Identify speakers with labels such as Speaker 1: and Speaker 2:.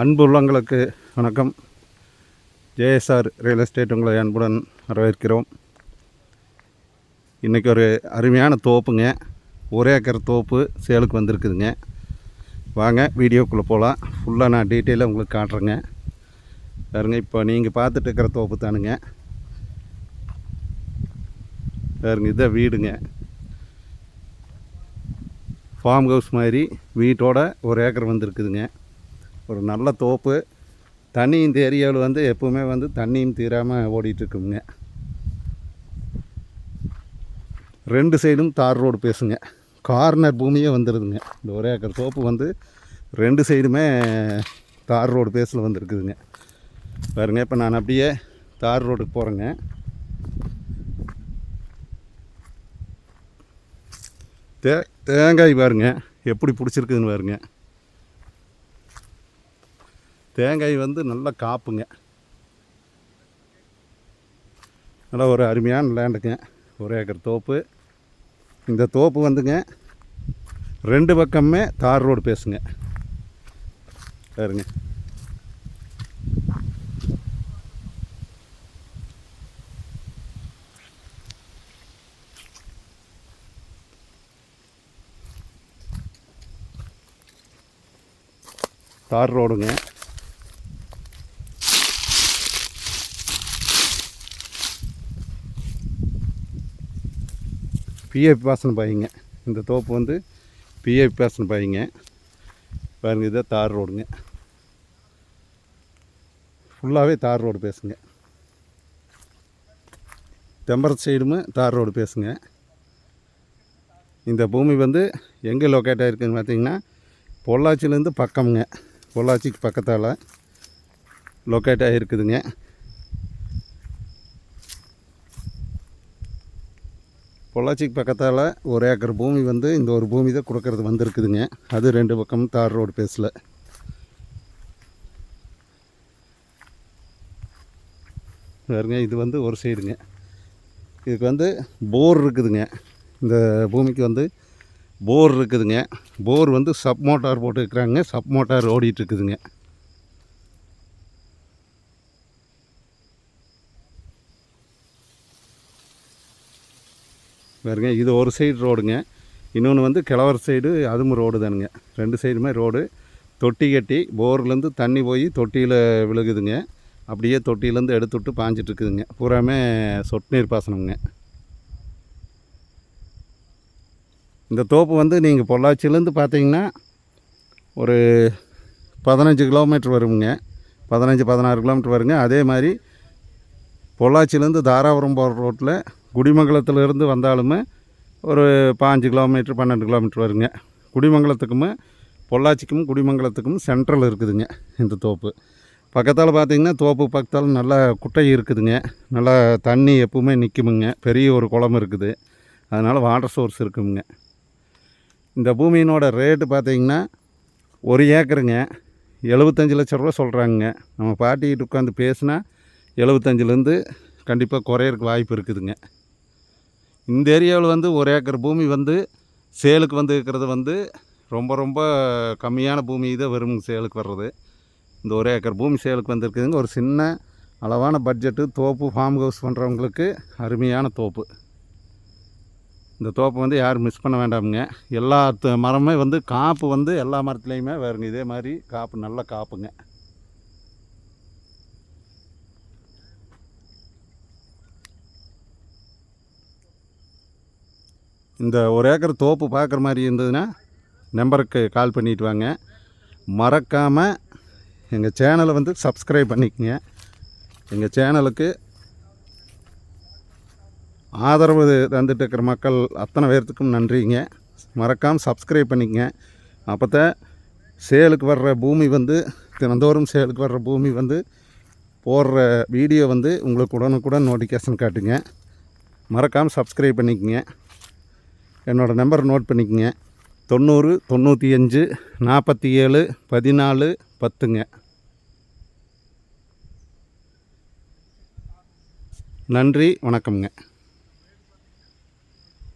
Speaker 1: அன்பு உள்ளங்களுக்கு வணக்கம். ஜேஎஸ்ஆர் ரியல் எஸ்டேட் உங்களை அன்புடன் வரவேற்கிறோம். இன்றைக்கி ஒரு அருமையான தோப்புங்க. ஒரே ஏக்கர் தோப்பு சேலுக்கு வந்திருக்குதுங்க. வாங்க வீடியோக்குள்ளே போகலாம் ஃபுல்லாக நான் டீட்டெயிலாக உங்களுக்கு காட்டுறேங்க. பாருங்க இப்போ நீங்கள் பார்த்துட்டு இருக்கிற தோப்பு தானுங்க. பாருங்க இதான் வீடுங்க. ஃபார்ம் ஹவுஸ் மாதிரி வீட்டோட ஒரு ஏக்கர் வந்திருக்குதுங்க. ஒரு நல்ல தோப்பு. தண்ணி இந்த ஏரியாவில் வந்து எப்பவுமே வந்து தண்ணியும் தீராமல் ஓடிட்டுருக்குங்க. ரெண்டு சைடும் தார் ரோடு பேசுங்க. கார்னர் பூமியே வந்துடுதுங்க இந்த ஒரு ஏக்கர் தோப்பு வந்து ரெண்டு சைடுமே தார் ரோடு பேஸில் வந்துருக்குதுங்க. பாருங்க இப்போ நான் அப்படியே தார் ரோடுக்கு போகிறேங்க தே தேங்காய் பாருங்க. எப்படி பிடிச்சிருக்குதுன்னு பாருங்க. தேங்காய் வந்து நல்லா காப்புங்க. நல்லா ஒரு அருமையான லேண்டுங்க. ஒரு ஏக்கர் தோப்பு. இந்த தோப்பு வந்துங்க ரெண்டு பக்கமே தார் ரோடு பேசுங்க. பாருங்க. தார் ரோடுங்க. பிஏபி பாசன பாயிங்க இந்த தோப்பு வந்து பிஏபி பாசன பாயிங்க பாருங்க இதான் தார் ரோடுங்க. ஃபுல்லாகவே தார் ரோடு பேசுங்க. தெம்பரத்து சைடுமே தார் ரோடு பேசுங்க. இந்த பூமி வந்து எங்கே லொக்கேட் ஆகிருக்குன்னு பார்த்தீங்கன்னா பொள்ளாச்சியிலேருந்து பக்கம்ங்க. பொள்ளாச்சிக்கு பக்கத்தால் லொக்கேட் ஆகிருக்குதுங்க பொள்ளாச்சிக்கு பக்கத்தால் ஒரு ஏக்கர் பூமி வந்து இந்த ஒரு பூமி தான் கொடுக்கறது வந்திருக்குதுங்க. அது ரெண்டு பக்கம் தார் ரோடு பேஸில். பாருங்க இது வந்து ஒரு சைடுங்க. இதுக்கு வந்து போர் இருக்குதுங்க. இந்த பூமிக்கு வந்து போர் இருக்குதுங்க. போர் வந்து சப் மோட்டார் போட்டுருக்குறாங்க. சப் மோட்டார் ஓடிட்டுருக்குதுங்க பாருங்க இது ஒரு சைடு ரோடுங்க இன்னொன்று வந்து கிழவர் சைடு அதுவும் ரோடு தானுங்க. ரெண்டு சைடுமே ரோடு தொட்டி கட்டி போர்லேருந்து தண்ணி போய் தொட்டியில் விழுகுதுங்க. அப்படியே தொட்டியிலேருந்து எடுத்து விட்டு பாஞ்சிட்டு பூராமே சொட்டு நீர் பாசனம்ங்க. இந்த தோப்பு வந்து நீங்கள் பொள்ளாச்சியிலேருந்து பார்த்தீங்கன்னா ஒரு பதினஞ்சு கிலோமீட்டர் வருங்க. பதினஞ்சு பதினாறு கிலோமீட்டர் வருங்க. அதே மாதிரி பொள்ளாச்சியிலேருந்து தாராபுரம் போகிற ரோட்டில் குடிமங்கலத்திலேருந்து வந்தாலுமே ஒரு பாஞ்சு கிலோமீட்டர் பன்னெண்டு கிலோமீட்டர் வருங்க. குடிமங்கலத்துக்குமே பொள்ளாச்சிக்கும் குடிமங்கலத்துக்கும் சென்ட்ரல் இருக்குதுங்க இந்த தோப்பு. பக்கத்தால் பார்த்தீங்கன்னா தோப்பு பக்கத்தால் நல்லா குட்டை இருக்குதுங்க. நல்லா தண்ணி எப்பவுமே நிற்குமுங்க பெரிய ஒரு குளம் இருக்குது. அதனால் வாட்டர் சோர்ஸ் இருக்குங்க. இந்த பூமியினோட ரேட்டு பார்த்தீங்கன்னா ஒரு ஏக்கருங்க. எழுபத்தஞ்சு லட்ச ரூபா சொல்கிறாங்க நம்ம பாட்டிக்கிட்ட உட்காந்து பேசினா எழுபத்தஞ்சிலேருந்து கண்டிப்பாக குறையறக்கு வாய்ப்பு இருக்குதுங்க. இந்த ஏரியாவில் வந்து ஒரு ஏக்கர் பூமி வந்து சேலுக்கு வந்து இருக்கிறது வந்து ரொம்ப ரொம்ப கம்மியான பூமி தான் வெறும் சேலுக்கு வர்றது. இந்த ஒரு ஏக்கர் பூமி சேலுக்கு வந்திருக்குதுங்க. ஒரு சின்ன அளவான பட்ஜெட்டு தோப்பு ஃபார்ம் ஹவுஸ் பண்ணுறவங்களுக்கு அருமையான தோப்பு. இந்த தோப்பை வந்து யாரும் மிஸ் பண்ண வேண்டாமுங்க. எல்லா மரமே வந்து காப்பு வந்து எல்லா மரத்துலேயுமே வருங்க. இதே மாதிரி காப்பு நல்ல காப்புங்க. இந்த ஒரு ஏக்கர் தோப்பு பார்க்குற மாதிரி இருந்ததுன்னா நம்பருக்கு கால் பண்ணிட்டு வாங்க. மறக்காமல் எங்கள் சேனலை வந்து சப்ஸ்கிரைப் பண்ணிக்கோங்க. எங்கள் சேனலுக்கு ஆதரவு தந்துட்டு இருக்கிற மக்கள் அத்தனை பேர்த்துக்கும் நன்றிங்க. மறக்காமல் சப்ஸ்கிரைப் பண்ணிக்கங்க. அப்போ தான் சேலுக்கு வர்ற பூமி வந்து தினந்தோறும் சேலுக்கு வர்ற பூமி வந்து போடுற வீடியோ வந்து உங்களுக்கு உடனுக்குடன் நோட்டிஃபிகேஷன் காட்டுங்க. மறக்காமல் சப்ஸ்கிரைப் பண்ணிக்கங்க. என்னோடய நம்பர் நோட் பண்ணிக்கோங்க. தொண்ணூறு தொண்ணூற்றி அஞ்சு நாற்பத்தி ஏழு பதினாலு பத்துங்க. நன்றி வணக்கம்ங்க.